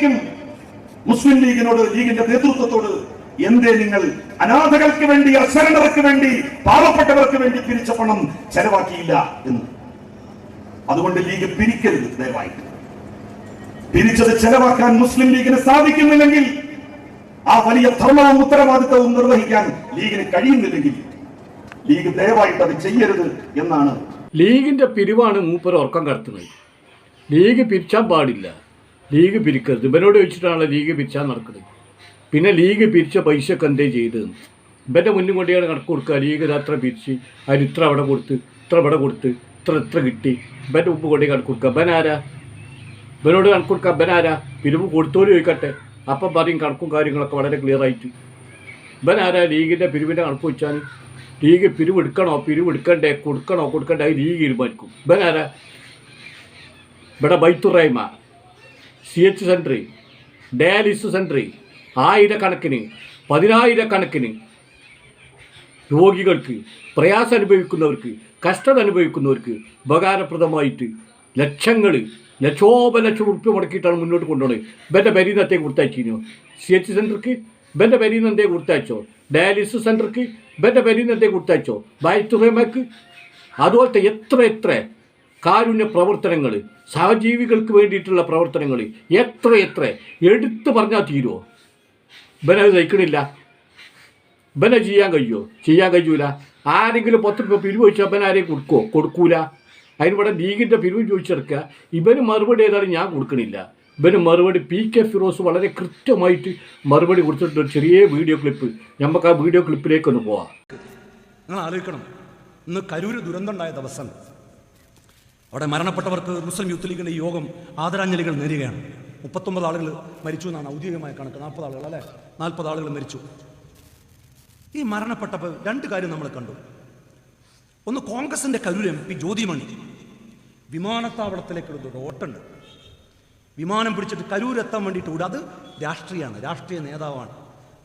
ചോദിക്കും മുസ്ലിം ലീഗിനോട് ലീഗിന്റെ നേതൃത്വത്തോട് എന്തേ നിങ്ങൾ അനാഥകൾക്ക് വേണ്ടി അശരണർക്ക് വേണ്ടി പാവപ്പെട്ടവർക്ക് വേണ്ടി പിരിച്ച പണം ചെലവാക്കിയില്ല എന്ന്. അതുകൊണ്ട് ലീഗ് പിരിക്കരുത് ദയവായിട്ട് പിരിച്ചത് ചെലവാക്കാൻ മുസ്ലിം ലീഗിന് സാധിക്കുന്നില്ലെങ്കിൽ ആ വലിയ ധർമ്മവും ഉത്തരവാദിത്തവും നിർവഹിക്കാൻ ലീഗിന് കഴിയുന്നില്ലെങ്കിൽ ലീഗ് ദയവായിട്ട് അത് ചെയ്യരുത് എന്നാണ് ലീഗിന്റെ പിരിവാണ് മൂപ്പർ ഉറക്കം കടത്തുന്നത്. ലീഗ് പിരിച്ചാൻ പാടില്ല. ലീഗ് പിരിക്കരുത്. ഇവരോട് വെച്ചിട്ടാണ് ലീഗ് പിരിച്ചാൽ നടക്കുന്നത്. പിന്നെ ലീഗ് പിരിച്ച പൈസക്ക് എന്തേ ചെയ്തതെന്ന് ഇവന്റെ മുന്നും കൊണ്ടിയാണ് കണക്ക് കൊടുക്കുക. ലീഗ് അത്ര പിരിച്ച് അതിന് ഇത്ര അവിടെ കൊടുത്ത് ഇത്ര ഇവിടെ കൊടുത്ത് ഇത്ര ഇത്ര കിട്ടി. ഇവന്റെ ഉപ്പ് കൊണ്ടേ കണക്ക് കൊടുക്കുക. ഇവൻ ആരാ? ഇവനോട് കണക്ക് കൊടുക്കുക. ഇവൻ ആരാ? പിരിവ് കൊടുത്തോലും ചോദിക്കട്ടെ. അപ്പം പറയും കണക്കും കാര്യങ്ങളൊക്കെ വളരെ ക്ലിയർ ആയിട്ട്. ഇവനാരാ ലീഗിന്റെ പിരിവിന്റെ കണക്ക് വെച്ചാൽ ലീഗ് പിരിവ് എടുക്കണോ? പിരിവ് എടുക്കണ്ടേ? കൊടുക്കണോ? കൊടുക്കണ്ടേ? ലീഗ് തീരുമാനിക്കും. ഇവനാരാ ഇവിടെ Baithurahma C H centre dialysis centre ആയിരക്കണക്കിന് പതിനായിരക്കണക്കിന് രോഗികൾക്ക് പ്രയാസം അനുഭവിക്കുന്നവർക്ക് കഷ്ടത അനുഭവിക്കുന്നവർക്ക് ഉപകാരപ്രദമായിട്ട് ലക്ഷങ്ങൾ ലക്ഷോപ ലക്ഷം ഉറുപ്പ്യ മുടക്കിയിട്ടാണ് മുന്നോട്ട് കൊണ്ടുപോകുന്നത് ഇവന്റെ എന്തേ കൊടുത്തയച്ചിരുന്നു. സി എച്ച് സെന്റർക്ക് ഇവന്റെ എന്തേ കൊടുത്തയച്ചോ? ഡയാലിസിസ് സെന്റർക്ക് ഇവന്റെ എന്തേ കൊടുത്തയച്ചോ? ബായ്ത്തുറേമക്ക് അതുപോലത്തെ എത്ര എത്ര കാരുണ്യ പ്രവർത്തനങ്ങൾ സഹജീവികൾക്ക് വേണ്ടിയിട്ടുള്ള പ്രവർത്തനങ്ങൾ എത്ര എത്ര എടുത്തു പറഞ്ഞാൽ തീരുമോ ഇവനത് നയിക്കണില്ല ഇവനെ ചെയ്യാൻ കഴിയുമോ ചെയ്യാൻ കഴിയൂല. ആരെങ്കിലും പത്ത് രൂപ പിരിവ് ചോദിച്ചാൽ ബന ആരെയും കൊടുക്കുമോ കൊടുക്കൂല. അതിനിവിടെ ലീഗിന്റെ പിരിവ് ചോദിച്ചെടുക്കുക ഇവന് മറുപടി ഏതായാലും ഞാൻ കൊടുക്കണില്ല. ഇവന് മറുപടി പി കെ ഫിറോസ് വളരെ കൃത്യമായിട്ട് മറുപടി കൊടുത്തിട്ട് ഒരു ചെറിയ വീഡിയോ ക്ലിപ്പ്. നമുക്ക് ആ വീഡിയോ ക്ലിപ്പിലേക്ക് ഒന്ന് പോവാം. നിങ്ങൾ ആലോചിക്കണം. ഇന്ന് കരൂര് ദുരന്തമുണ്ടായ ദിവസം അവിടെ മരണപ്പെട്ടവർക്ക് മുസ്ലിം യൂത്ത് ലീഗിന്റെ യോഗം ആദരാഞ്ജലികൾ നേരുകയാണ്. മുപ്പത്തൊമ്പത് ആളുകൾ മരിച്ചു എന്നാണ് ഔദ്യോഗികമായ കണക്ക്. നാൽപ്പത് ആളുകൾ അല്ലേ? നാൽപ്പത് ആളുകൾ മരിച്ചു. ഈ മരണപ്പെട്ടപ്പോൾ രണ്ട് കാര്യം നമ്മൾ കണ്ടു. ഒന്ന് കോൺഗ്രസിന്റെ കരൂർ എം പി ജ്യോതിമണി. വിമാനത്താവളത്തിലേക്ക് ഒരു ഓട്ടുണ്ട് വിമാനം പിടിച്ചിട്ട് കരൂർ എത്താൻ വേണ്ടിയിട്ട് ഓടുക അത് രാഷ്ട്രീയമാണ്. രാഷ്ട്രീയ നേതാവാണ്.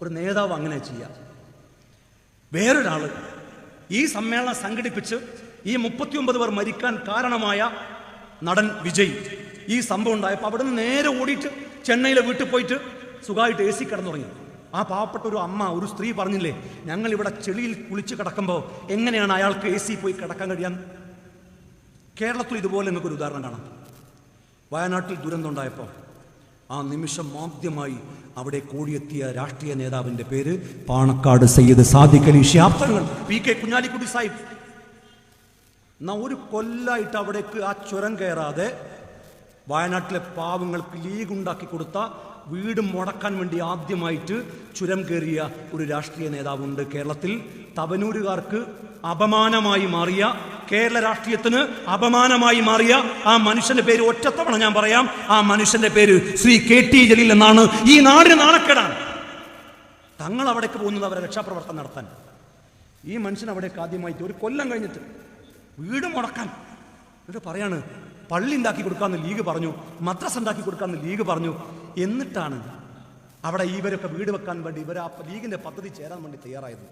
ഒരു നേതാവ് അങ്ങനെ ചെയ്യുക വേറൊരാൾ ഈ സമ്മേളനം സംഘടിപ്പിച്ച് ഈ മുപ്പത്തിയൊമ്പത് പേർ മരിക്കാൻ കാരണമായ നടൻ വിജയ്. ഈ സംഭവം ഉണ്ടായപ്പോൾ അവിടെ നിന്ന് നേരെ ഓടിയിട്ട് ചെന്നൈയിലെ വീട്ടിൽ പോയിട്ട് സുഖമായിട്ട് എ സി കിടന്നുറങ്ങി. ആ പാവപ്പെട്ട ഒരു അമ്മ ഒരു സ്ത്രീ പറഞ്ഞില്ലേ ഞങ്ങൾ ഇവിടെ ചെളിയിൽ കുളിച്ച് കിടക്കുമ്പോൾ എങ്ങനെയാണ് അയാൾക്ക് എ സി പോയി കിടക്കാൻ കഴിയാൻ? കേരളത്തിൽ ഇതുപോലെ നിങ്ങൾക്കൊരു ഉദാഹരണം കാണാം. വയനാട്ടിൽ ദുരന്തമുണ്ടായപ്പോൾ ആ നിമിഷം ആദ്യമായി അവിടെ കൂടിയെത്തിയ രാഷ്ട്രീയ നേതാവിന്റെ പേര് പാണക്കാട് സയ്യിദ് സാദിഖ് അലി. ഷിഹാബ് തങ്ങൾ പി കെ കുഞ്ഞാലിക്കുട്ടി സാഹിബ് എന്നാ ഒരു കൊല്ലായിട്ട് അവിടേക്ക് ആ ചുരം കയറാതെ വയനാട്ടിലെ പാവങ്ങൾക്ക് ലീഗ് ഉണ്ടാക്കി കൊടുത്ത വീട് മുടക്കാൻ വേണ്ടി ആദ്യമായിട്ട് ചുരം കയറിയ ഒരു രാഷ്ട്രീയ നേതാവുണ്ട്. കേരളത്തിൽ തവനൂരുകാർക്ക് അപമാനമായി മാറിയ കേരള രാഷ്ട്രീയത്തിന് അപമാനമായി മാറിയ ആ മനുഷ്യന്റെ പേര് ഒറ്റത്തവണ ഞാൻ പറയാം. ആ മനുഷ്യന്റെ പേര് ശ്രീ കെ ടി ജലീൽ എന്നാണ്. ഈ നാടിന് നാണക്കേടാണ്. തങ്ങൾ അവിടേക്ക് പോകുന്നത് അവരെ രക്ഷാപ്രവർത്തനം നടത്താൻ. ഈ മനുഷ്യൻ അവിടേക്ക് ആദ്യമായിട്ട് ഒരു കൊല്ലം കഴിഞ്ഞിട്ട് വീട് മുടക്കാൻ. എന്നിട്ട് പറയാണ് പള്ളി ഉണ്ടാക്കി കൊടുക്കാമെന്ന് ലീഗ് പറഞ്ഞു മദ്രസ ഉണ്ടാക്കി കൊടുക്കാമെന്ന് ലീഗ് പറഞ്ഞു. എന്നിട്ടാണ് അവിടെ ഇവരൊക്കെ വീട് വെക്കാൻ വേണ്ടി ഇവർ ആ ലീഗിന്റെ പദ്ധതി ചേരാൻ വേണ്ടി തയ്യാറായത്.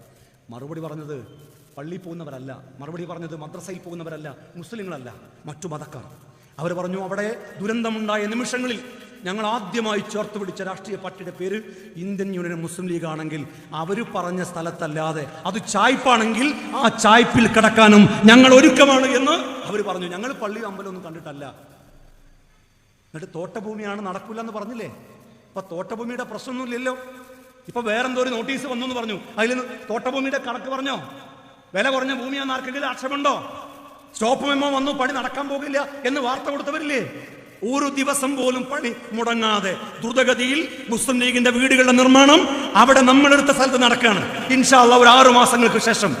മറുപടി പറഞ്ഞത് പള്ളി പോകുന്നവരല്ല മറുപടി പറഞ്ഞത് മദ്രസയിൽ പോകുന്നവരല്ല മുസ്ലിങ്ങളല്ല മറ്റു മതക്കാർ. അവർ പറഞ്ഞു അവിടെ ദുരന്തമുണ്ടായ നിമിഷങ്ങളിൽ ഞങ്ങൾ ആദ്യമായി ചേർത്ത് പിടിച്ച രാഷ്ട്രീയ പാർട്ടിയുടെ പേര് ഇന്ത്യൻ യൂണിയൻ മുസ്ലിം ലീഗ് ആണെങ്കിൽ അവർ പറഞ്ഞ സ്ഥലത്തല്ലാതെ അത് ചായ്പാണെങ്കിൽ ആ ചായ്പിൽ കിടക്കാനും ഞങ്ങൾ ഒരുക്കമാണ് എന്ന് അവർ പറഞ്ഞു. ഞങ്ങൾ പള്ളി അമ്പലമൊന്നും കണ്ടിട്ടല്ല. എന്നിട്ട് തോട്ടഭൂമിയാണ് നടക്കില്ല എന്ന് പറഞ്ഞില്ലേ? അപ്പൊ തോട്ടഭൂമിയുടെ പ്രശ്നമൊന്നുമില്ലല്ലോ. ഇപ്പൊ വേറെന്തോ ഒരു നോട്ടീസ് വന്നു എന്ന് പറഞ്ഞു. അതിൽ തോട്ടഭൂമിയുടെ കണക്ക് പറഞ്ഞോ? വില കുറഞ്ഞ ഭൂമിയാന്ന് ആർക്കെങ്കിലും ആക്ഷേപമുണ്ടോ? സ്റ്റോപ്പ് മെമ്മോ വന്നു പണി നടക്കാൻ പോകില്ല എന്ന് വാർത്ത കൊടുത്തവരില്ലേ? ഒരു ദിവസം പോലും പണി മുടങ്ങാതെ ദ്രുതഗതിയിൽ മുസ്ലിം ലീഗിന്റെ വീടുകളുടെ നിർമ്മാണം അവിടെ നമ്മളെടുത്ത സ്ഥലത്ത് നടക്കുകയാണ് ഇൻഷാല്ല ഒരു ആറു മാസങ്ങൾക്ക് ശേഷം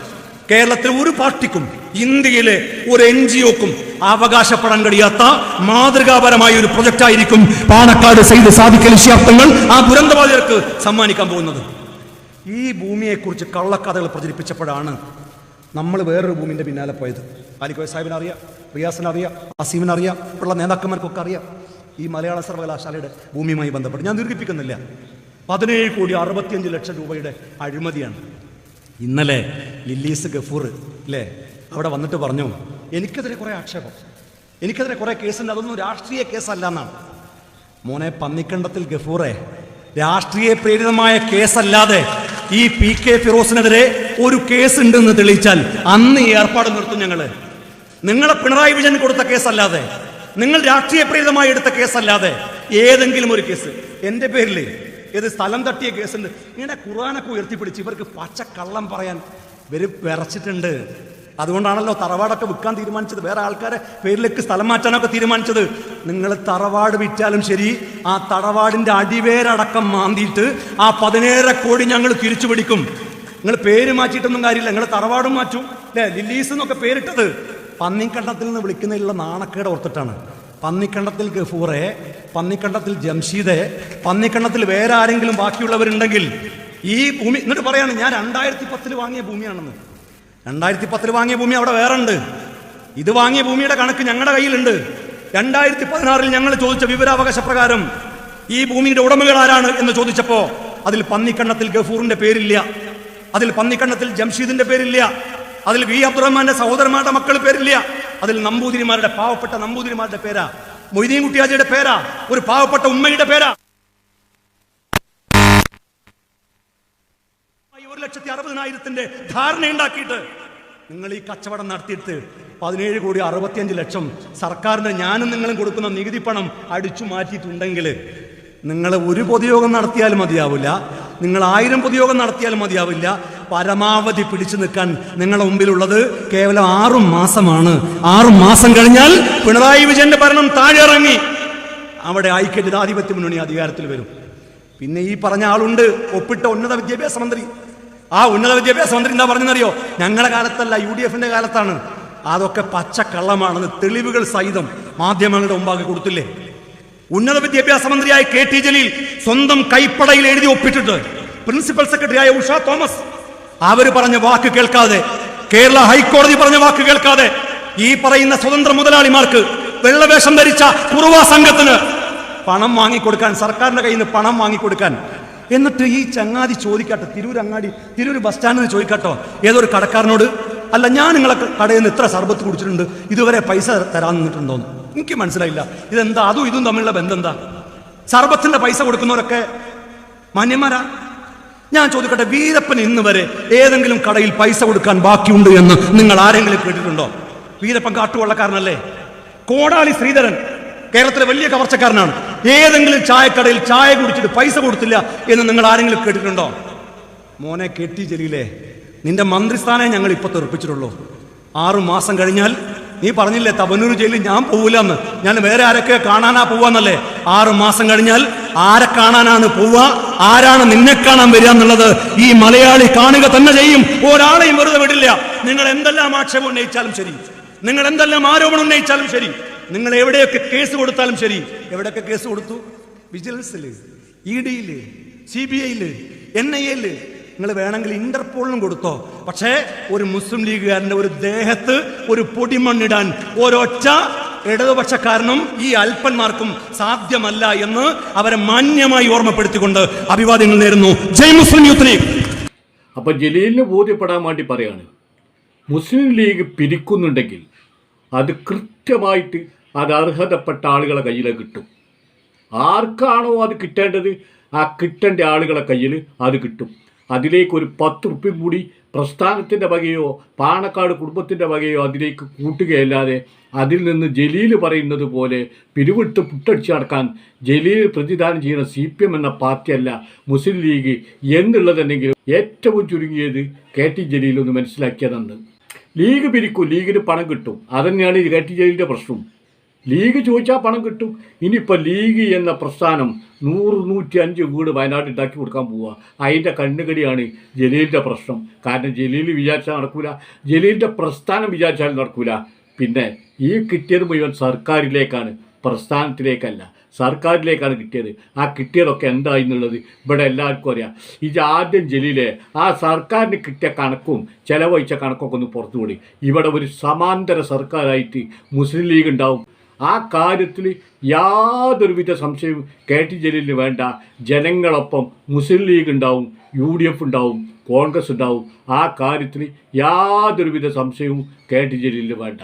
കേരളത്തിൽ ഒരു പാർട്ടിക്കും ഇന്ത്യയിലെ ഒരു എൻ ജി ഒക്കും അവകാശപ്പെടാൻ കഴിയാത്ത മാതൃകാപരമായ ഒരു പ്രൊജക്റ്റ് ആയിരിക്കും പാണക്കാട് സെയ്ത് സാധിക്കൽ ശാബ്ദങ്ങൾ ആ ദുരന്തബാധിതർക്ക് സമ്മാനിക്കാൻ പോകുന്നത്. ഈ ഭൂമിയെക്കുറിച്ച് കള്ളക്കഥകൾ പ്രചരിപ്പിച്ചപ്പോഴാണ് നമ്മൾ വേറൊരു ഭൂമിന്റെ പിന്നാലെ പോയത്. അലിക്കോയ സാഹിബിനെ അറിയാം റിയാസിനെ അറിയാം അസീമിനെ ഉള്ള നേതാക്കന്മാർക്കൊക്കെ അറിയാം. ഈ മലയാള സർവകലാശാലയുടെ ഭൂമിയുമായി ബന്ധപ്പെട്ട് ഞാൻ ദീർഘിപ്പിക്കുന്നില്ല. പതിനേഴ് കോടി അറുപത്തിയഞ്ച് ലക്ഷം രൂപയുടെ അഴിമതിയാണ്. ഇന്നലെ ലില്ലീസ് ഗഫൂർ അല്ലേ അവിടെ വന്നിട്ട് പറഞ്ഞു എനിക്കെതിരെ കുറേ ആക്ഷേപം. എനിക്കെതിരെ കുറേ കേസുണ്ട്. അതൊന്നും രാഷ്ട്രീയ കേസല്ല എന്നാണ്. മോനെ പന്നിക്കണ്ടത്തിൽ ഗഫൂറെ രാഷ്ട്രീയ പ്രേരിതമായ കേസല്ലാതെ ഈ പി കെ ഫിറോസിനെതിരെ ഒരു കേസ് ഉണ്ടെന്ന് തെളിയിച്ചാൽ അന്ന് ഈ ഏർപ്പാട് നിർത്തും ഞങ്ങൾ. നിങ്ങളെ പിണറായി വിജയൻ കൊടുത്ത കേസല്ലാതെ നിങ്ങൾ രാഷ്ട്രീയ പ്രേരിതമായി എടുത്ത കേസല്ലാതെ ഏതെങ്കിലും ഒരു കേസ്. എന്റെ പേരിൽ ഏത് സ്ഥലം തട്ടിയ കേസുണ്ട്. ഇങ്ങനെ ഖുർആാനൊക്കെ ഉയർത്തിപ്പിടിച്ച് ഇവർക്ക് പച്ച കള്ളം പറയാൻ ഇവർ വിറച്ചിട്ടുണ്ട്. അതുകൊണ്ടാണല്ലോ തറവാടൊക്കെ വിൽക്കാൻ തീരുമാനിച്ചത്. വേറെ ആൾക്കാരെ പേരിലേക്ക് സ്ഥലം മാറ്റാനൊക്കെ തീരുമാനിച്ചത്. നിങ്ങൾ തറവാട് വിറ്റാലും ശരി ആ തറവാടിന്റെ അടിവേരടക്കം മാന്തിയിട്ട് ആ പതിനേഴര കോടി ഞങ്ങൾ തിരിച്ചു പിടിക്കും നിങ്ങൾ പേര് മാറ്റിയിട്ടൊന്നും കാര്യമില്ല. നിങ്ങൾ തറവാടും മാറ്റും. അല്ലേ ലില്ലീസ് എന്നൊക്കെ പേരിട്ടത് പന്നിക്കണ്ടത്തിൽ നിന്ന് വിളിക്കുന്നതിലുള്ള നാണക്കേട് ഓർത്തിട്ടാണ്. പന്നിക്കണ്ടത്തിൽ ഗഫൂറെ പന്നിക്കണ്ടത്തിൽ ജംഷീദെ പന്നിക്കണ്ടത്തിൽ വേറെ ആരെങ്കിലും ബാക്കിയുള്ളവരുണ്ടെങ്കിൽ ഈ ഭൂമി എന്നിട്ട് പറയാണ് ഞാൻ രണ്ടായിരത്തി പത്തിൽ വാങ്ങിയ ഭൂമിയാണെന്ന്. രണ്ടായിരത്തി പത്തിൽ വാങ്ങിയ ഭൂമി അവിടെ വേറെ ഉണ്ട് ഇത് വാങ്ങിയ ഭൂമിയുടെ കണക്ക് ഞങ്ങളുടെ കയ്യിലുണ്ട്. രണ്ടായിരത്തി പതിനാറിൽ ഞങ്ങൾ ചോദിച്ച വിവരാവകാശ പ്രകാരം ഈ ഭൂമിയുടെ ഉടമകൾ ആരാണ് എന്ന് ചോദിച്ചപ്പോൾ അതിൽ പന്നിക്കണ്ടത്തിൽ ഗഫൂറിന്റെ പേരില്ല. അതിൽ പന്നിക്കണ്ണത്തിൽ ജംഷീദിന്റെ പേരില്ല. അതിൽ വി അബ്ദുറഹ്മാന്റെ സഹോദരന്മാരുടെ മക്കൾ പേരില്ല. അതിൽ നമ്പൂതിരിമാരുടെ പാവപ്പെട്ട നമ്പൂതിരിമാരുടെ പേരാ. മൊയ്തീൻ കുട്ടിയാജിയുടെ പേരാ. ഒരു പാവപ്പെട്ട ഉമ്മയുടെ പേരാ. ഒരു ലക്ഷത്തി അറുപതിനായിരത്തിന്റെ ധാരണ ഉണ്ടാക്കിയിട്ട് നിങ്ങൾ ഈ കച്ചവടം നടത്തിയിട്ട് പതിനേഴ് കോടി അറുപത്തിയഞ്ച് ലക്ഷം സർക്കാരിന് ഞാനും നിങ്ങളും കൊടുക്കുന്ന നികുതി പണം അടിച്ചു മാറ്റിയിട്ടുണ്ടെങ്കിൽ നിങ്ങൾ ഒരു പൊതുയോഗം നടത്തിയാലും മതിയാവില്ല. നിങ്ങൾ ആയിരം പൊതുയോഗം നടത്തിയാലും മതിയാവില്ല. പരമാവധി പിടിച്ചു നിൽക്കാൻ നിങ്ങളുടെ മുമ്പിലുള്ളത് കേവലം ആറു മാസമാണ്. ആറു മാസം കഴിഞ്ഞാൽ പിണറായി വിജയന്റെ ഭരണം താഴെ ഇറങ്ങി. അവിടെ ഐക്യജനാധിപത്യ മുന്നണി അധികാരത്തിൽ വരും. പിന്നെ ഈ പറഞ്ഞ ആളുണ്ട് ഒപ്പിട്ട ഉന്നത വിദ്യാഭ്യാസ മന്ത്രി. ആ ഉന്നത വിദ്യാഭ്യാസ മന്ത്രി എന്താ പറഞ്ഞെന്നറിയോ? ഞങ്ങളുടെ കാലത്തല്ല യു ഡി എഫിന്റെ കാലത്താണ്. അതൊക്കെ പച്ചക്കള്ളമാണെന്ന് തെളിവുകൾ സഹിതം മാധ്യമങ്ങളുടെ മുമ്പാകെ കൊടുത്തില്ലേ? ഉന്നത വിദ്യാഭ്യാസ മന്ത്രിയായ കെ ടി ജലീൽ സ്വന്തം കൈപ്പടയിൽ എഴുതി ഒപ്പിട്ടിട്ട്. പ്രിൻസിപ്പൽ സെക്രട്ടറിയായ ഉഷ തോമസ്. അവർ പറഞ്ഞ വാക്ക് കേൾക്കാതെ കേരള ഹൈക്കോടതി പറഞ്ഞ വാക്ക് കേൾക്കാതെ ഈ പറയുന്ന സ്വതന്ത്ര മുതലാളിമാർക്ക് വെള്ളവേഷം ധരിച്ച കുറുവ സംഘത്തിന് പണം വാങ്ങിക്കൊടുക്കാൻ സർക്കാരിന്റെ കയ്യിൽ നിന്ന് പണം വാങ്ങിക്കൊടുക്കാൻ. എന്നിട്ട് ഈ ചങ്ങാതി ചോദിക്കട്ടെ തിരൂർ അങ്ങാടി തിരൂർ ബസ് സ്റ്റാൻഡിൽ ചോദിക്കട്ടോ ഏതൊരു കടക്കാരനോട് അല്ല ഞാൻ നിങ്ങളെ കടയിൽ നിന്ന് ഇത്ര സർബത്ത് കുടിച്ചിട്ടുണ്ട് ഇതുവരെ പൈസ തരാൻ നിന്നിട്ടുണ്ടോന്ന്? എനിക്ക് മനസ്സിലായില്ല. ഇതെന്താ? അതും ഇതും തമ്മിലുള്ള ബന്ധം എന്താ സർബത്തിന്റെ പൈസ കൊടുക്കുന്നവരൊക്കെ മാന്യന്മാരാ? ഞാൻ ചോദിക്കട്ടെ വീരപ്പൻ ഇന്ന് വരെ ഏതെങ്കിലും കടയിൽ പൈസ കൊടുക്കാൻ ബാക്കിയുണ്ട് എന്ന് നിങ്ങൾ ആരെങ്കിലും കേട്ടിട്ടുണ്ടോ? വീരപ്പൻ കാട്ടുകൊള്ളക്കാരനല്ലേ കോടാളി ശ്രീധരൻ കേരളത്തിലെ വലിയ കവർച്ചക്കാരനാണ്. ഏതെങ്കിലും ചായക്കടയിൽ ചായ കുടിച്ചിട്ട് പൈസ കൊടുത്തില്ല എന്ന് നിങ്ങൾ ആരെങ്കിലും കേട്ടിട്ടുണ്ടോ? മോനെ കെട്ടി ജലീലേ നിന്റെ മന്ത്രിസ്ഥാനം ഞങ്ങൾ ഇപ്പൊ തെറിപ്പിച്ചിട്ടുള്ളൂ ആറു മാസം കഴിഞ്ഞാൽ നീ പറഞ്ഞില്ലേ തവനൂർ ജയിലിൽ ഞാൻ പോവില്ല എന്ന് ഞാൻ വേറെ ആരൊക്കെ കാണാനാ പോവാന്നല്ലേ? ആറ് മാസം കഴിഞ്ഞാൽ ആരെ കാണാനാണ് പോവുക? ആരാണ് നിന്നെ കാണാൻ വരിക എന്നുള്ളത് ഈ മലയാളി കാണുക തന്നെ ചെയ്യും. ഒരാളെയും വെറുതെ വിടില്ല. നിങ്ങൾ എന്തെല്ലാം ആക്ഷേപം ഉന്നയിച്ചാലും ശരി. നിങ്ങൾ എന്തെല്ലാം ആരോപണം ഉന്നയിച്ചാലും ശരി. നിങ്ങൾ എവിടെയൊക്കെ കേസ് കൊടുത്താലും ശരി. എവിടെയൊക്കെ കേസ് കൊടുത്തു? വിജിലൻസിൽ ഇ ഡിയിൽ സി ബി ഐയിൽ എൻ ഐ എയിൽ. നിങ്ങൾ വേണമെങ്കിൽ ഇന്റർപോളിനും കൊടുത്തോ. പക്ഷേ ഒരു മുസ്ലിം ലീഗുകാരന്റെ ഒരു ദേഹത്ത് ഒരു പൊടിമണ്ണിടാൻ ഒരൊറ്റ ഇടതുപക്ഷക്കാരനും ഈ അല്പന്മാർക്കും സാധ്യമല്ല എന്ന് അവരെ മാന്യമായി ഓർമ്മപ്പെടുത്തിക്കൊണ്ട് അഭിവാദ്യങ്ങൾ നേരുന്നു. ജയ് മുസ്ലിം യൂത്ത് ലീഗ്. അപ്പൊ ജലീലിന് ബോധ്യപ്പെടാൻ വേണ്ടി പറയാണ്. മുസ്ലിം ലീഗ് പിരിക്കുന്നുണ്ടെങ്കിൽ അത് കൃത്യമായിട്ട് അത് അർഹതപ്പെട്ട ആളുകളെ കയ്യിൽ കിട്ടും. ആർക്കാണോ അത് കിട്ടേണ്ടത്? ആ കിട്ടേണ്ട ആളുകളെ കയ്യിൽ അത് കിട്ടും. അതിലേക്ക് ഒരു പത്ത് റുപ്യം കൂടി പ്രസ്ഥാനത്തിന്റെ വകയോ പാണക്കാട് കുടുംബത്തിന്റെ വകയോ അതിലേക്ക് കൂട്ടുകയല്ലാതെ അതിൽ നിന്ന് ജലീൽ പറയുന്നത് പോലെ പിരിവിട്ട് പുട്ടടിച്ച് നടക്കാൻ ജലീൽ പ്രതിദാനം ചെയ്യുന്ന സി പി എം എന്ന പാർട്ടിയല്ല മുസ്ലിം ലീഗ് എന്നുള്ളതെന്നെങ്കിലും ഏറ്റവും ചുരുങ്ങിയത് കെ ടി ജലീൽ ഒന്ന് മനസ്സിലാക്കിയതെന്ന് ലീഗ് പിരിക്കും ലീഗിന് പണം കിട്ടും. അതന്നെയാണ് കെ ടി ജലീലിന്റെ പ്രശ്നം. ലീഗ് ചോദിച്ചാൽ പണം കിട്ടും. ഇനിയിപ്പോൾ ലീഗ് എന്ന പ്രസ്ഥാനം നൂറ് നൂറ്റി അഞ്ച് വീട് വയനാട് ഉണ്ടാക്കി കൊടുക്കാൻ പോവുക അതിന്റെ കണ്ണുകടിയാണ് ജലീലിന്റെ പ്രശ്നം. കാരണം ജലീൽ വിചാരിച്ചാൽ നടക്കൂല. ജലീലിന്റെ പ്രസ്ഥാനം വിചാരിച്ചാൽ നടക്കൂല. പിന്നെ ഈ കിട്ടിയത് മുഴുവൻ സർക്കാരിലേക്കാണ്. പ്രസ്ഥാനത്തിലേക്കല്ല സർക്കാരിലേക്കാണ് കിട്ടിയത്. ആ കിട്ടിയതൊക്കെ എന്തായി എന്നുള്ളത് ഇവിടെ എല്ലാവർക്കും അറിയാം. ഇത് ആദ്യം ജലീലെ ആ സർക്കാരിന് കിട്ടിയ കണക്കും ചെലവഴിച്ച കണക്കൊക്കെ ഒന്ന് പുറത്തുകൂടി ഇവിടെ ഒരു സമാന്തര സർക്കാരായിട്ട് മുസ്ലിം ലീഗ് ഉണ്ടാവും. ആ കാര്യത്തിൽ യാതൊരുവിധ സംശയവും കെ ടി ജലീലിന് വേണ്ട. ജനങ്ങളൊപ്പം മുസ്ലിം ലീഗ് ഉണ്ടാവും യു ഡി എഫ് ഉണ്ടാവും കോൺഗ്രസ് ഉണ്ടാവും. ആ കാര്യത്തിൽ യാതൊരുവിധ സംശയവും കെ ടി ജലീലിന് വേണ്ട.